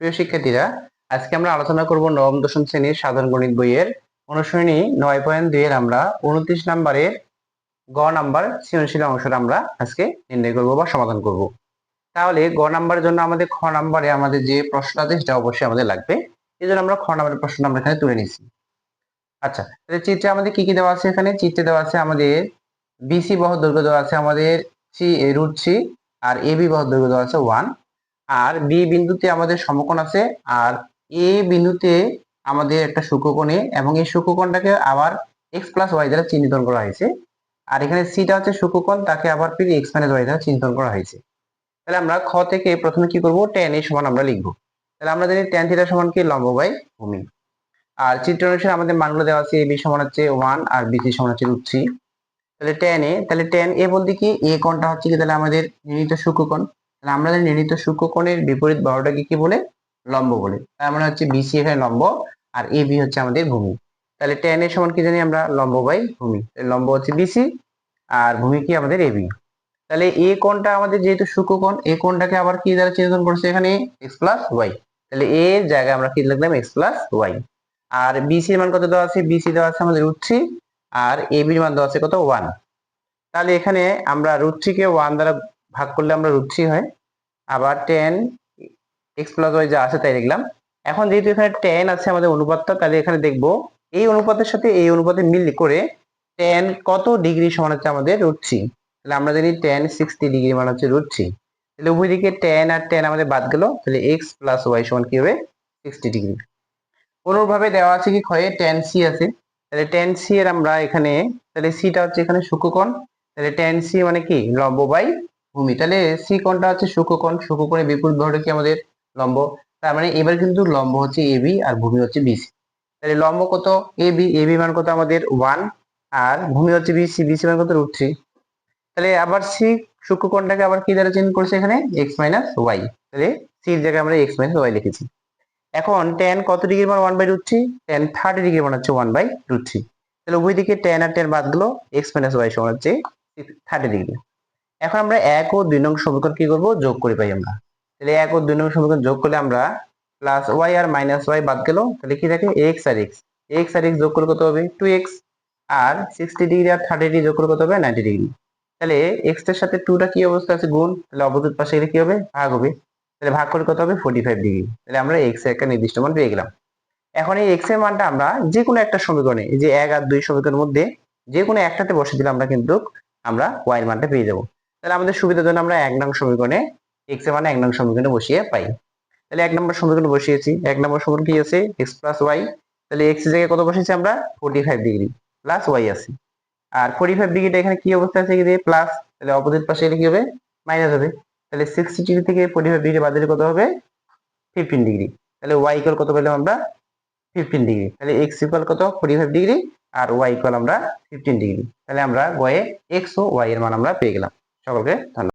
প্রিয় শিক্ষার্থীরা, আজকে আমরা আলোচনা করব নবম, দশম শ্রেণির সাধারণ গণিত বইয়ের অনুশ্রেণী নয় পয়েন্ট দুই এর আমরা উনত্রিশ নাম্বারের গ নাম্বার সৃজনশীল অংশটা আমরা আজকে নির্ণয় করব বা সমাধান করব। তাহলে গ নাম্বারের জন্য আমাদের খ নাম্বারে আমাদের যে প্রশ্নটা আছে সেটা অবশ্যই আমাদের লাগবে। এই জন্য আমরা খ নাম্বারের প্রশ্ন আমরা এখানে তুলে নিচ্ছি। আচ্ছা তাহলে চিত্রে আমাদের কি কি দেওয়া আছে এখানে? চিত্রে দেওয়া আছে আমাদের বিসি বহ দৈর্ঘ্য দেওয়া আছে আমাদের সি রুট সি আর এবি বহ দৈর্ঘ্য দেওয়া আছে ওয়ান। আর বি বিন্দুতে আমাদের সমকোণ আছে, আর এ বিন্দুতে আমাদের একটা শুকোকোণে এবং এই শুকোকোণটাকে আবার এক্স প্লাস ওয়াই দ্বারা চিহ্নিত করা হয়েছে। আর এখানে সিটা হচ্ছে শুকোকোণ তাকে আবার ফিরে এক্স মাইনাস ওয়াই দ্বারা চিহ্নিত করা হয়েছে। তাহলে আমরা খ থেকে প্রথমে কি করব? টেন এর সমান আমরা লিখব। তাহলে আমরা জানি টেন থিটা সমান কি? লম্ব বাই ভূমি। আর চিত্র অনুসারে আমাদের মানগুলো দেওয়া আছে এ বি সমান হচ্ছে ওয়ান আর বি সি সমান হচ্ছে রুট থ্রি তাহলে টেন এ, তাহলে টেন এ বলতে কি? এ কোণটা হচ্ছে কি? তাহলে আমাদের নির্ণীত শুক্রকোণ তাহলে আমরা জানি নির্ণীত শুক্রকোণের বিপরীত বাহুটাকে কি বলে? লম্ব বলে। তার মানে হচ্ছে বিসি এখানে লম্ব আর এ বি হচ্ছে আমাদের ভূমি। তাহলে টেন এর সমান কি জানি আমরা? লম্ব বাই ভূমি। লম্ব হচ্ছে বিসি আর ভূমি কি আমাদের এবি তাহলে এ কোণটা আমাদের যেহেতু শুক্রকোণ এ কোণটাকে আবার কি দ্বারা চিহ্নিত করছে এখানে? এক্স প্লাস ওয়াই তাহলে এ এর জায়গায় আমরা কি লিখলাম? এক্স প্লাস ওয়াই আর বিসি মান কত দেওয়া আছে? বিসি দেওয়া আছে আমাদের রুট থ্রি আর এ বির মান দেওয়া আছে কত? ওয়ান তাহলে এখানে আমরা রুট থ্রিকে ওয়ান দ্বারা ভাগ করলে আমরা রুট থ্রি হয়। আবার টেন এক্স প্লাস ওয়াই যা আছে তাই লিখলাম। এখন যেহেতু এখানে টেন আছে আমাদের অনুপাতটা, তাহলে এখানে দেখব এই অনুপাতের সাথে এই অনুপাতে মিল করে টেন কত ডিগ্রি সমান হচ্ছে আমাদের রুট থ্রি তাহলে আমরা জানি টেন সিক্সটি ডিগ্রি মান হচ্ছে রুট থ্রি তাহলে উভয় দিকে টেন আর টেন আমাদের বাদ গেল। তাহলে এক্স প্লাস ওয়াই সমান কি হবে? সিক্সটি ডিগ্রি অনুরূপভাবে দেওয়া আছে কি ক্ষয়ে? টেন সি আছে। তাহলে টেন সি এর আমরা এখানে, তাহলে সিটা হচ্ছে এখানে শুক্রকোণ তাহলে টেন সি মানে কি? লম্ব বাই ভূমি। তাহলে সি কোণটা হচ্ছে শুক্রকোণ শুক্রকোণের বিপরীত বাহুটা কি আমাদের লম্ব। তার মানে এবার কিন্তু লম্ব হচ্ছে এ বি আর ভূমি হচ্ছে বিসি তাহলে লম্ব কত? এ বি এ বি মান কত আমাদের ওয়ান আর ভূমি হচ্ছে বিসি বিসি মান কত রুট থ্রি। তাহলে আবার সি শুক্রকোণটাকে আবার কি দ্বারা চেঞ্জ করছে এখানে? X minus y. তাহলে সির জায়গায় আমরা এক্স মাইনাস ওয়াই লিখেছি। এখন টেন কত ডিগ্রি মান one by root three tan thirty degree মান হচ্ছে ওয়ান বাই রুট থ্রি তাহলে উভয় দিকে টেন আর টেন বাদ গেলো এক্স মাইনাস ওয়াই সমান হচ্ছে থার্টি ডিগ্রি। এখন আমরা এক ও দুই নং সমীকরণ কি করব? যোগ করে পাই আমরা। তাহলে এক ও দুই নং সমীকরণ যোগ করলে আমরা প্লাস ওয়াই আর মাইনাস ওয়াই বাদ গেল। তাহলে কি থাকে? এক্স আর এক্স এক্স আর এক্স যোগ করলে কত হবে? টু এক্স আর সিক্সটি ডিগ্রি আর থার্টি ডিগ্রি যোগ করলে কত হবে? নাইনটি ডিগ্রি তাহলে এক্সের সাথে টুটা কি অবস্থা আছে গুণ? তাহলে অবদ্যুৎ পাশে গেলে কি হবে? ভাগ হবে। তাহলে ভাগ করে কত হবে? ফোর্টি ফাইভ ডিগ্রি তাহলে আমরা এক্সের একটা নির্দিষ্ট মান পেয়ে গেলাম। এখন এই এক্সের মানটা আমরা যে কোনো একটা সমীকরণে যে এক আর দুই সমীকরণের মধ্যে যে কোনো একটাতে বসে দিলে আমরা কিন্তু আমরা ওয়াই এর মানটা পেয়ে যাব। তাহলে আমাদের সুবিধার জন্য আমরা এক নং সমীকরণে এক্সের মানে এক নং সমীকরণে বসিয়ে পাই। তাহলে এক নম্বর সমীকরণে বসিয়েছি। এক নম্বর সমীকরণ কি আছে? এক্স প্লাস ওয়াই তাহলে এক্স জায়গায় কত বসেছি আমরা? Forty five degree plus y আছে। আর ফোর্টি ফাইভ ডিগ্রিটা এখানে কি অবস্থা আছে? এদিকে প্লাস তাহলে অপোজিট পাশে গেলে কি হবে? মাইনাস হবে। তাহলে সিক্সটি ডিগ্রি থেকে ফোর্টি ফাইভ ডিগ্রি বাদ দিলে কত হবে? ফিফটিন ডিগ্রি তাহলে ওয়াই ইকুয়াল কত পেলাম আমরা? ফিফটিন ডিগ্রি তাহলে এক্স ইকুয়াল কত? ফোর্টি ফাইভ ডিগ্রি আর ওয়াই ইকুয়াল আমরা ফিফটিন ডিগ্রি তাহলে আমরা ওয়াই এক্স ও ওয়াই এর মান আমরা পেয়ে গেলাম। সকলকে ধন্যবাদ